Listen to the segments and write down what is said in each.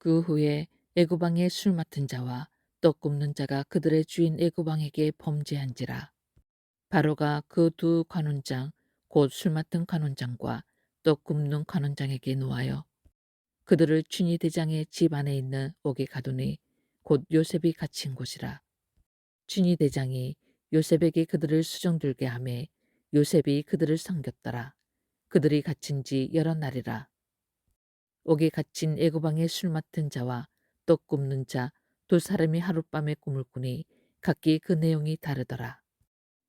그 후에 애구방의 술 맡은 자와 떡 굽는 자가 그들의 주인 애구방에게 범죄한지라. 바로가 그 두 관원장 곧 술 맡은 관원장과 떡 굽는 관원장에게 놓아요. 그들을 춘희 대장의 집 안에 있는 옥에 가두니 곧 요셉이 갇힌 곳이라. 춘희 대장이 요셉에게 그들을 수정들게 하매 요셉이 그들을 섬겼더라. 그들이 갇힌 지 여러 날이라. 옥에 갇힌 애고방의 술 맡은 자와 떡 굽는 자 두 사람이 하룻밤에 꿈을 꾸니 각기 그 내용이 다르더라.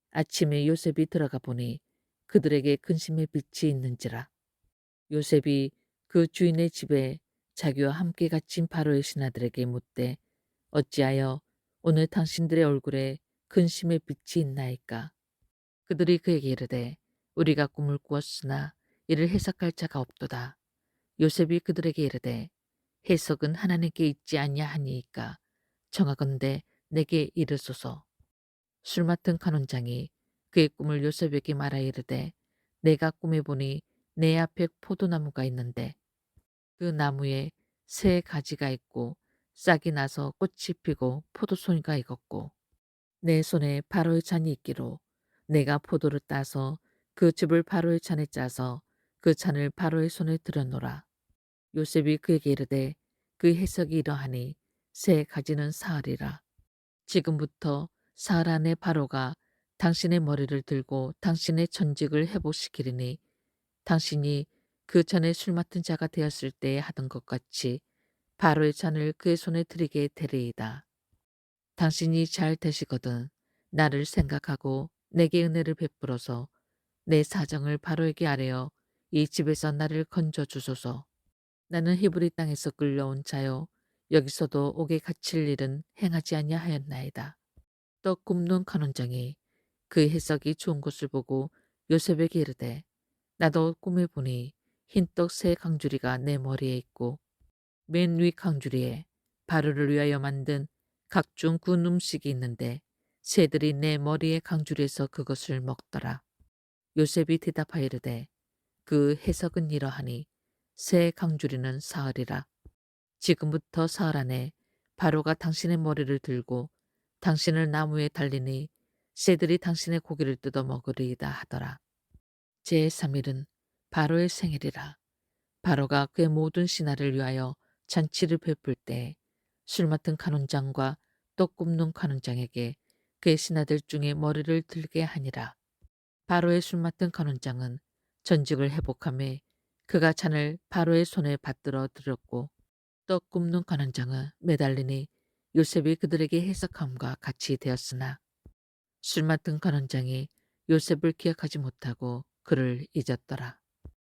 아침에 요셉이 들어가 보니 그들에게 근심의 빛이 있는지라. 요셉이 그 주인의 집에 자기와 함께 갇힌 바로의 신하들에게 묻되 어찌하여 오늘 당신들의 얼굴에 근심의 빛이 있나이까? 그들이 그에게 이르되 우리가 꿈을 꾸었으나 이를 해석할 자가 없도다. 요셉이 그들에게 이르되 해석은 하나님께 있지 아니하니이까 정하건대 내게 이르소서. 술 맡은 간원장이 그의 꿈을 요셉에게 말하 이르되 내가 꿈에 보니 내 앞에 포도나무가 있는데 그 나무에 새 가지가 있고 싹이 나서 꽃이 피고 포도송이가 익었고 내 손에 바로의 잔이 있기로 내가 포도를 따서 그 즙을 바로의 잔에 짜서 그 잔을 바로의 손에 들여놓으라. 요셉이 그에게 이르되 그 해석이 이러하니 새 가지는 사흘이라. 지금부터 사흘 안에 바로가 당신의 머리를 들고 당신의 전직을 회복시키리니 당신이 그 전에 술 맡은 자가 되었을 때에 하던 것 같이 바로의 잔을 그의 손에 들이게 되리이다. 당신이 잘 되시거든 나를 생각하고 내게 은혜를 베풀어서 내 사정을 바로에게 아뢰어 이 집에서 나를 건져 주소서. 나는 히브리 땅에서 끌려온 자요 여기서도 옥에 갇힐 일은 행하지 아니하였나이다. 떡 굽는 간원장이 그 해석이 좋은 것을 보고 요셉에게 이르되 나도 꿈에 보니 흰떡 새 강주리가 내 머리에 있고 맨 위 강주리에 바로를 위하여 만든 각종 군 음식이 있는데 새들이 내 머리에 강주리에서 그것을 먹더라. 요셉이 대답하여 이르되 그 해석은 이러하니 새 강주리는 사흘이라. 지금부터 사흘 안에 바로가 당신의 머리를 들고 당신을 나무에 달리니 새들이 당신의 고기를 뜯어 먹으리이다 하더라. 제3일은 바로의 생일이라. 바로가 그의 모든 신하를 위하여 잔치를 베풀 때 술 맡은 간원장과 떡 굽는 간원장에게 그의 신하들 중에 머리를 들게 하니라. 바로의 술 맡은 간원장은 전직을 회복함에 그가 잔을 바로의 손에 받들어 들었고 떡 굽는 간원장은 매달리니 요셉이 그들에게 해석함과 같이 되었으나 술 맡은 간원장이 요셉을 기억하지 못하고 그를 잊었더라.